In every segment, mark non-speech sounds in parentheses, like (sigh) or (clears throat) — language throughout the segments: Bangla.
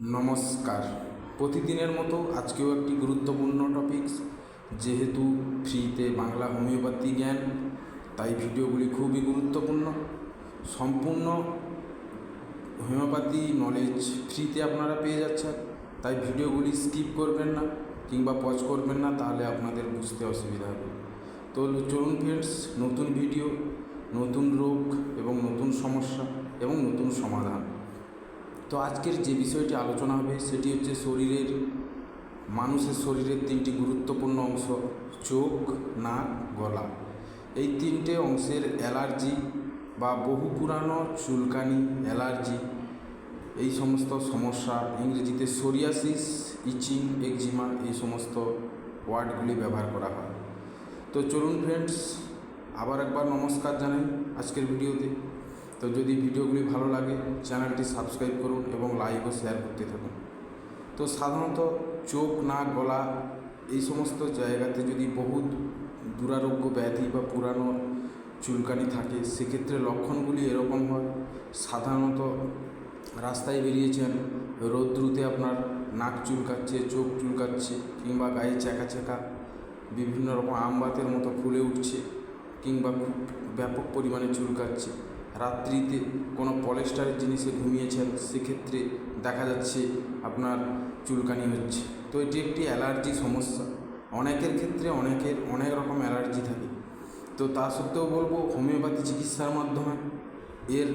নমস্কার। প্রতিদিনের মতো আজকেও একটি গুরুত্বপূর্ণ টপিকস যেহেতু ফ্রিতে বাংলা হোমিওপ্যাথি জ্ঞান, তাই ভিডিওগুলি খুবই গুরুত্বপূর্ণ। সম্পূর্ণ হোমিওপ্যাথি নলেজ ফ্রিতে আপনারা পেয়ে যাচ্ছেন, তাই ভিডিওগুলি স্কিপ করবেন না কিংবা পজ করবেন না, তাহলে আপনাদের বুঝতে অসুবিধা হবে। তো চলুন ফ্রেন্ডস নতুন ভিডিও নতুন রোগ এবং নতুন সমস্যা এবং নতুন সমাধান। তো আজকের যে বিষয়টি আলোচনা হবে, সেটি হচ্ছে শরীরের, মানুষের শরীরের তিনটি গুরুত্বপূর্ণ অংশ, চোখ, নাক, গলা। এই তিনটে অংশের অ্যালার্জি বা বহু পুরানো চুলকানি, অ্যালার্জি, এই সমস্ত সমস্যা, ইংরেজিতে সোরিয়াসিস, ইচিং একজিমা এই সমস্ত ওয়ার্ডগুলি ব্যবহার করা হয়। তো চলুন ফ্রেন্ডস আবার একবার নমস্কার জানাই আজকের ভিডিওতে। তো যদি ভিডিওগুলি ভালো লাগে, চ্যানেলটি সাবস্ক্রাইব করুন এবং লাইক ও শেয়ার করতে থাকুন। তো সাধারণত চোখ, নাক, গলা এই সমস্ত জায়গাতে যদি বহুত দুরারোগ্য ব্যাধি বা পুরানো চুলকানি থাকে, সেক্ষেত্রে লক্ষণগুলি এরকম হয়। সাধারণত রাস্তায় বেরিয়েছেন, রৌদ্রুতে আপনার নাক চুলকাচ্ছে, চোখ চুলকাচ্ছে কিংবা গায়ে চেকা চেকা বিভিন্ন রকম আমবাতের মতো ফুলে উঠছে কিংবা ব্যাপক পরিমাণে চুলকাচ্ছে। রাত্রিতে কোনো পলেস্টারের জিনিসে ঘুমিয়েছেন, সেক্ষেত্রে দেখা যাচ্ছে আপনার চুলকানি হচ্ছে। তো এটি একটি অ্যালার্জি সমস্যা। অনেকের ক্ষেত্রে অনেকের অনেক রকম অ্যালার্জি থাকে। তো তা সত্ত্বেও বলব, হোমিওপ্যাথি চিকিৎসার মাধ্যমে এর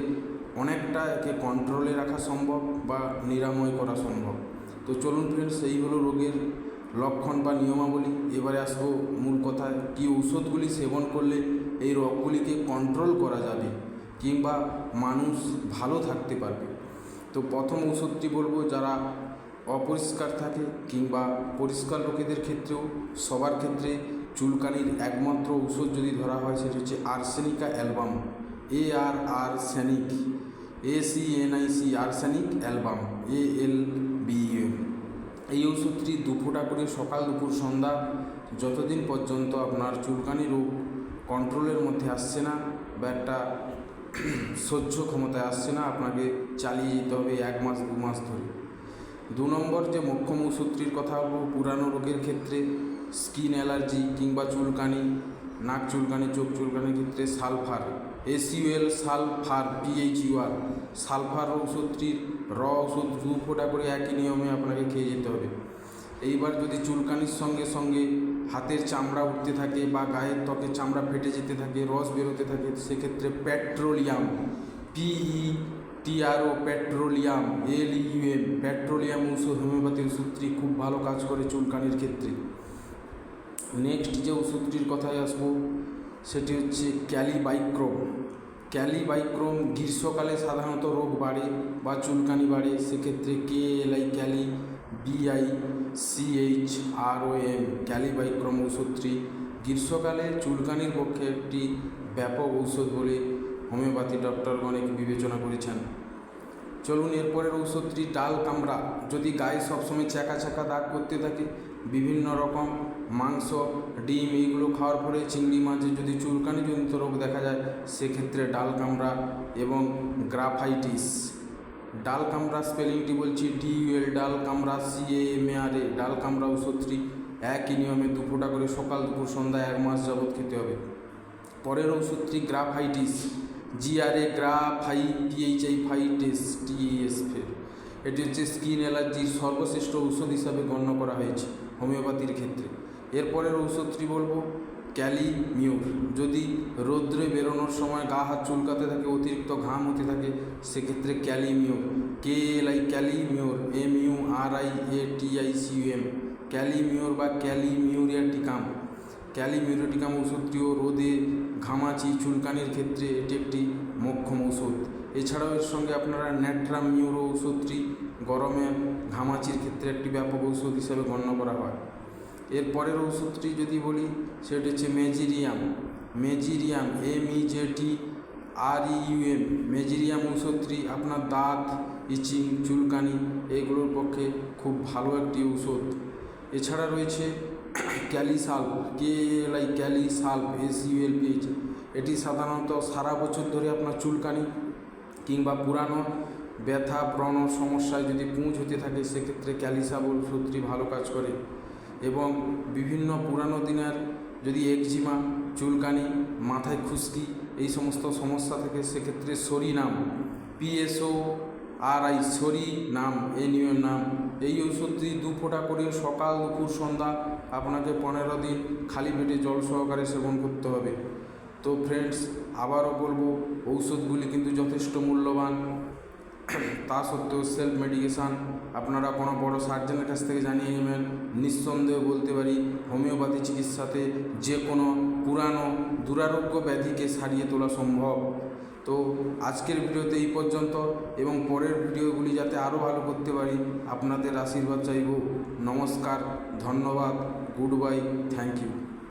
অনেকটা একে কন্ট্রোলে রাখা সম্ভব বা নিরাময় করা সম্ভব। তো চলুন ফ্রেন্ডস এই হলো রোগের লক্ষণ বা নিয়মাবলী। এবারে আসব মূল কথা কী ঔষধগুলি সেবন করলে এই রোগগুলিকে কন্ট্রোল করা যাবে? কিংবা মানুষ ভালো থাকতে পারবে। তো প্রথম ওষুধটি বলব, যারা অপরিষ্কার থাকে কিংবা পরিষ্কার লোকেদের ক্ষেত্রেও, সবার ক্ষেত্রে চুলকানির একমাত্র ঔষধ যদি ধরা হয়, সেটি হচ্ছে আর্সেনিকা album A R R স্যানিক A C N I C arsenic album A L B M এই ওষুধটি দু ফোঁটা করে সকাল দুপুর সন্ধ্যা, যতদিন পর্যন্ত আপনার চুলকানি রোগ কন্ট্রোলের মধ্যে আসছে না বা একটা (clears throat) সহ্য ক্ষমতায় আসছে না, আপনাকে চালিয়ে যেতে হবে এক মাস, দু মাস ধরে। দু নম্বর যে মোক্ষম ওষুধটির কথা বলব পুরানো রোগের ক্ষেত্রে স্কিন অ্যালার্জি কিংবা চুলকানি, নাক চুলকানি, চোখ চুলকানির ক্ষেত্রে sulphur, SUL, sulphur, PHUR. Sulphur ওষুধটির র ওষুধ দু ফোঁটা করে একই নিয়মে আপনাকে খেয়ে যেতে হবে। এইবার যদি চুলকানির সঙ্গে সঙ্গে হাতের চামড়া উঠতে থাকে বা গায়ের ত্বকের চামড়া ফেটে যেতে থাকে, রস বেরোতে থাকে, সেক্ষেত্রে petroleum PE TRO petroleum L UM petroleum ওষুধ হোমিওপ্যাথি ওষুধটি খুব ভালো কাজ করে চুলকানির ক্ষেত্রে। নেক্সট যে ওষুধটির কথায় আসব, সেটি হচ্ছে ক্যালিবাইক্রোম। ক্যালিবাইক্রোম গ্রীষ্মকালে সাধারণত রোগ বাড়ে বা চুলকানি বাড়ে, সেক্ষেত্রে K L I Kelly B I C H R O M ক্যালিবাইক্রোম ওষুধটি গ্রীষ্মকালে চুলকানির পক্ষে একটি ব্যাপক ঔষধ বলে হোমিওপ্যাথি ডক্টরগণ একে বিবেচনা করেছেন। চলুন এরপরের ঔষধটি ডাল কামড়া। যদি গায়ে সবসময় চেকা চেকা দাগ করতে থাকে, বিভিন্ন রকম মাংস, ডিম এইগুলো খাওয়ার পরে চিংড়ি মাছের যদি চুলকানিজনিত রোগ দেখা যায়, সেক্ষেত্রে ডাল কামড়া এবং গ্রাফাইটিস। ডাল কামড়া স্পেলিংটি বলছি ডিউএল ডাল কামড়া সিএএমএআরএ ডাল কামড়া ওষুধটি একই নিয়মে দু ফোঁটা করে সকাল, দুপুর সন্ধ্যা এক মাস যাবৎ খেতে হবে। পরের ওষুধটি গ্রাফাইটিস জিআরএ গ্রাফাই টিএইচআই ফাইটিস টিএস ফের। এটি হচ্ছে স্কিন অ্যালার্জির সর্বশ্রেষ্ঠ ঔষধ হিসাবে গণ্য করা হয়েছে হোমিওপ্যাথির ক্ষেত্রে। এরপরের ঔষধটি বলব ক্যালিমিউর যদি রৌদ্রে বেরোনোর সময় গা হাত চুলকাতে থাকে, অতিরিক্ত ঘাম হতে থাকে, সেক্ষেত্রে ক্যালিমিউর K L I ক্যালিমিউর M U R I A T I C M. ক্যালিমিউর বা ক্যালিমিউরিয়া টিকাম ওষুধটিও রোদে ঘামাচি চুলকানির ক্ষেত্রে এটি একটি মোক্ষম ওষুধ এছাড়াও এর সঙ্গে আপনারা ন্যাট্রামিউরো ওষুধটি গরমে ঘামাচির ক্ষেত্রে একটি ব্যাপক ঔষধ হিসাবে গণ্য করা হয়। এর পরের ওষুধটি যদি বলি, সেটি হচ্ছে মেজিরিয়াম। মেজিরিয়াম M E J T R U M মেজিরিয়াম ওষুধটি আপনার দাঁত, ইচিং, চুলকানি এইগুলোর পক্ষে খুব ভালো একটি ঔষধ। এছাড়া রয়েছে ক্যালিসাল কে এল আই ক্যালিসাল এস ইউএল পিএইচ এটি সাধারণত সারা বছর ধরে আপনার চুলকানি কিংবা পুরানো ব্যথা ব্রণ সমস্যায় যদি পুঁজ হতে থাকে, সেক্ষেত্রে ক্যালিসাবল ওষুধটি ভালো কাজ করে। এবং বিভিন্ন পুরানো দিনের যদি একজিমা, চুলকানি, মাথায় খুশকি এই সমস্ত সমস্যা থেকে সেক্ষেত্রে সরি নাম পিএসও আর আই, সরি নাম এই নিয়মের নাম, এই ওষুধটি দু ফোঁটা করে সকাল, দুপুর, সন্ধ্যা আপনাকে পনেরো দিন খালি পেটে জল সহকারে সেবন করতে হবে। তো ফ্রেন্ডস আবারও বলব, ঔষধগুলি কিন্তু যথেষ্ট মূল্যবান। (clears throat) তা সত্ত্বেও সেলফ মেডিকেশান আপনারা কোনো বড় সার্জনের কাছ থেকে জানিয়ে নেবেন। নিঃসন্দেহে বলতে পারি হোমিওপ্যাথি চিকিৎসাতে যে কোনো পুরানো দুরারোগ্য ব্যাধিকে সারিয়ে তোলা সম্ভব। তো আজকের ভিডিওতে এই পর্যন্ত এবং পরের ভিডিওগুলি যাতে আরও ভালো করতে পারি, আপনাদের আশীর্বাদ চাইব। নমস্কার, ধন্যবাদ গুড বাই থ্যাংক ইউ